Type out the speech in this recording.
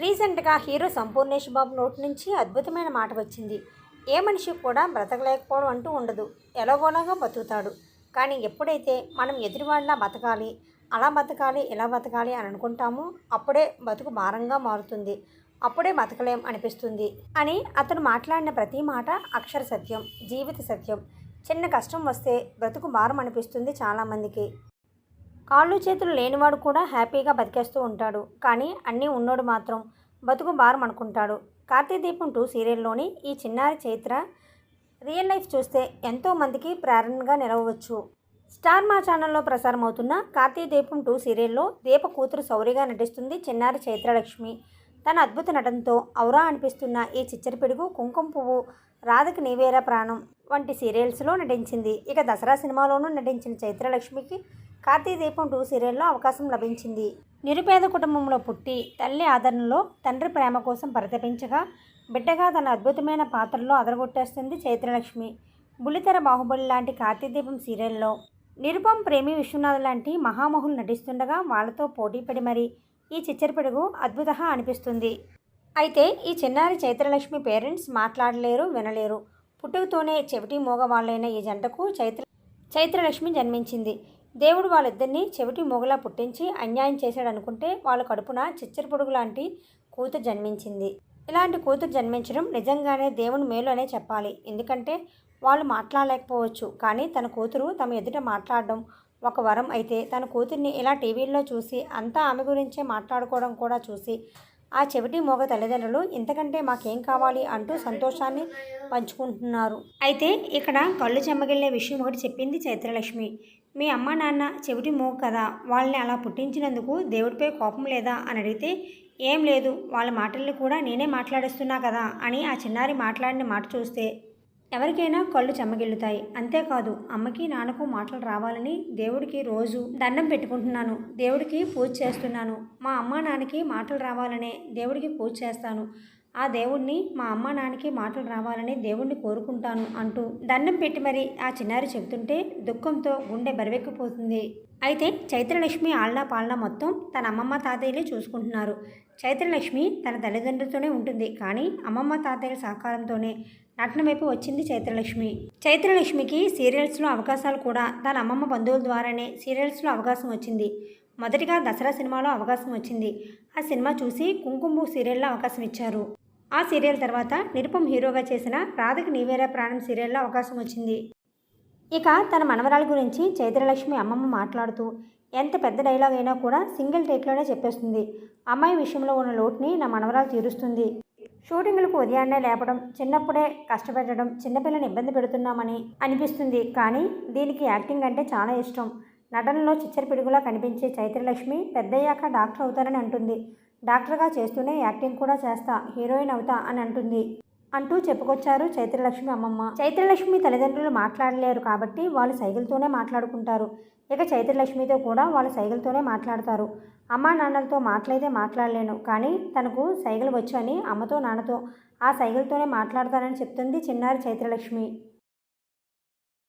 రీసెంట్గా హీరో సంపూర్ణేష్ బాబు నోటి నుంచి అద్భుతమైన మాట వచ్చింది. ఏ మనిషి కూడా బ్రతకలేకపోవడం అంటూ ఉండదు. ఎలాగోలాగా బతుకుతాడు. కానీ ఎప్పుడైతే మనం ఎదురువాడిలా బతకాలి అలా బతకాలి ఇలా బతకాలి అని అనుకుంటామో అప్పుడే బతుకు భారంగా మారుతుంది. అప్పుడే బతకలేం అనిపిస్తుంది. అని అతను మాట్లాడిన ప్రతి మాట అక్షర సత్యం జీవిత సత్యం. చిన్న కష్టం వస్తే బ్రతుకు భారం అనిపిస్తుంది చాలామందికి. కాళ్ళు చేతులు లేనివాడు కూడా హ్యాపీగా బతికేస్తూ ఉంటాడు. కానీ అన్నీ ఉన్నోడు మాత్రం బతుకు భారం అనుకుంటాడు కార్తీ దీపం టూ సీరియల్లోని ఈ చిన్నారి చైత్ర రియల్ లైఫ్ చూస్తే ఎంతోమందికి ప్రేరణగా నిలవవచ్చు. స్టార్ మా ఛానల్లో ప్రసారం అవుతున్న కార్తీదీపం టూ సీరియల్లో దీప కూతురు సౌరిగా నటిస్తుంది చిన్నారి చైత్రలక్ష్మి. తన అద్భుత నటనతో ఔరా అనిపిస్తున్న ఈ చిచ్చరి పిడుగు కుంకుమ పువ్వు రాధకి నీవేరా ప్రాణం వంటి సీరియల్స్లో నటించింది. ఇక దసరా సినిమాలోనూ నటించిన చైత్రలక్ష్మికి కార్తీ దీపం టూ సీరియల్లో అవకాశం లభించింది. నిరుపేద కుటుంబంలో పుట్టి తల్లి ఆదరణలో తండ్రి ప్రేమ కోసం పరితపించగా బిడ్డగా తన అద్భుతమైన పాత్రలో అదరగొట్టేస్తుంది చైత్రలక్ష్మి. బుల్లితెర బాహుబలి లాంటి కార్తీదీపం సీరియల్లో నిరుపం ప్రేమి విశ్వనాథ్ లాంటి మహామహులు నటిస్తుండగా వాళ్ళతో పోటీపడి మరి ఈ చిచ్చరిపిడుగు అద్భుత అనిపిస్తుంది. అయితే ఈ చిన్నారి చైత్రలక్ష్మి పేరెంట్స్ మాట్లాడలేరు వినలేరు. పుట్టుకతోనే చెవిటి మోగవాళ్ళైన ఈ జంటకు చైత్ర చైత్రలక్ష్మి జన్మించింది. దేవుడు వాళ్ళిద్దరినీ చెవిటి మూగలా పుట్టించి అన్యాయం చేశాడు అనుకుంటే వాళ్ళ కడుపున చిచ్చర పొడుగు లాంటి కూతురు జన్మించింది. ఇలాంటి కూతురు జన్మించడం నిజంగానే దేవుని మేలు అనే చెప్పాలి. ఎందుకంటే వాళ్ళు మాట్లాడలేకపోవచ్చు. కానీ తన కూతురు తమ ఎదుట మాట్లాడడం ఒక వరం అయితే తన కూతుర్ని ఇలా టీవీల్లో చూసి అంతా ఆమె గురించే మాట్లాడుకోవడం కూడా చూసి ఆ చెవిటి మోగ తల్లిదండ్రులు ఇంతకంటే మాకేం కావాలి అంటూ సంతోషాన్ని పంచుకుంటున్నారు. అయితే ఇక్కడ కళ్ళు చెమ్మగిల్లే విషయం ఒకటి చెప్పింది చైత్రలక్ష్మి. మీ అమ్మ నాన్న చెవిటి మూగ కదా వాళ్ళని అలా పుట్టించినందుకు దేవుడిపై కోపం లేదా అని అడిగితే ఏం లేదు వాళ్ళ మాటల్ని కూడా నేనే మాట్లాడేస్తున్నా కదా అని ఆ చిన్నారి మాట్లాడిన మాట చూస్తే ఎవరికైనా కళ్ళు చెమ్మగిల్లుతాయి అంతేకాదు అమ్మకి నాన్నకు మాటలు రావాలని దేవుడికి రోజు దండం పెట్టుకుంటున్నాను. దేవుడికి పూజ చేస్తున్నాను. మా అమ్మ నాన్నకి మాటలు రావాలనే దేవుడికి పూజ చేస్తాను. ఆ దేవుణ్ణి మా అమ్మ నాన్నకి మాటలు రావాలని దేవుణ్ణి కోరుకుంటాను అంటూ దండం పెట్టి మరి ఆ చిన్నారి చెబుతుంటే దుఃఖంతో గుండె బరివెక్కిపోతుంది. అయితే చైత్రలక్ష్మి ఆళ్ళ పాలన మొత్తం తన అమ్మమ్మ తాతయ్యలే చూసుకుంటున్నారు. చైత్రలక్ష్మి తన తల్లిదండ్రులతోనే ఉంటుంది కానీ అమ్మమ్మ తాతయ్యల సహకారంతోనే నటన వైపు వచ్చింది చైత్రలక్ష్మి. చైత్రలక్ష్మికి సీరియల్స్లో అవకాశాలు కూడా తన అమ్మమ్మ బంధువుల ద్వారానే సీరియల్స్లో అవకాశం వచ్చింది. మొదటిగా దసరా సినిమాలో అవకాశం వచ్చింది. ఆ సినిమా చూసి కుంకుమ సీరియల్లో అవకాశం ఇచ్చారు. ఆ సీరియల్ తర్వాత నిరుపం హీరోగా చేసిన రాధకి నీవేరా ప్రాణం సీరియల్లో అవకాశం వచ్చింది. ఇక తన మనవరాల గురించి చైత్రలక్ష్మి అమ్మమ్మ మాట్లాడుతూ ఎంత పెద్ద డైలాగ్ అయినా కూడా సింగిల్ టేక్లోనే చెప్పేస్తుంది. అమ్మాయి విషయంలో ఉన్న లోటుని నా మనవరాలు తీరుస్తుంది. షూటింగ్లకు ఉదయాన్నే లేపడం చిన్నప్పుడే కష్టపెట్టడం చిన్నపిల్లని ఇబ్బంది పెడుతున్నామని అనిపిస్తుంది. కానీ దీనికి యాక్టింగ్ అంటే చాలా ఇష్టం. నటనలో చిచ్చర పిడుగులా కనిపించే చైత్రలక్ష్మి పెద్దయ్యాక డాక్టర్ అవుతారని అంటుంది. డాక్టర్గా చేస్తూనే యాక్టింగ్ కూడా చేస్తా హీరోయిన్ అవుతా అని అంటుంది. అంటూ చెప్పుకొచ్చారు చైత్రలక్ష్మి అమ్మమ్మ. చైత్రలక్ష్మి తల్లిదండ్రులు మాట్లాడలేరు కాబట్టి వాళ్ళు సైకిల్తోనే మాట్లాడుకుంటారు. ఇక చైత్రలక్ష్మితో కూడా వాళ్ళు సైకిల్తోనే మాట్లాడతారు. అమ్మా నాన్నలతో మాట్లాడితే మాట్లాడలేను కానీ తనకు సైకిల్ వచ్చు అని అమ్మతో నాన్నతో ఆ సైకిల్తోనే మాట్లాడతానని చెప్తుంది చిన్నారి చైత్రలక్ష్మి.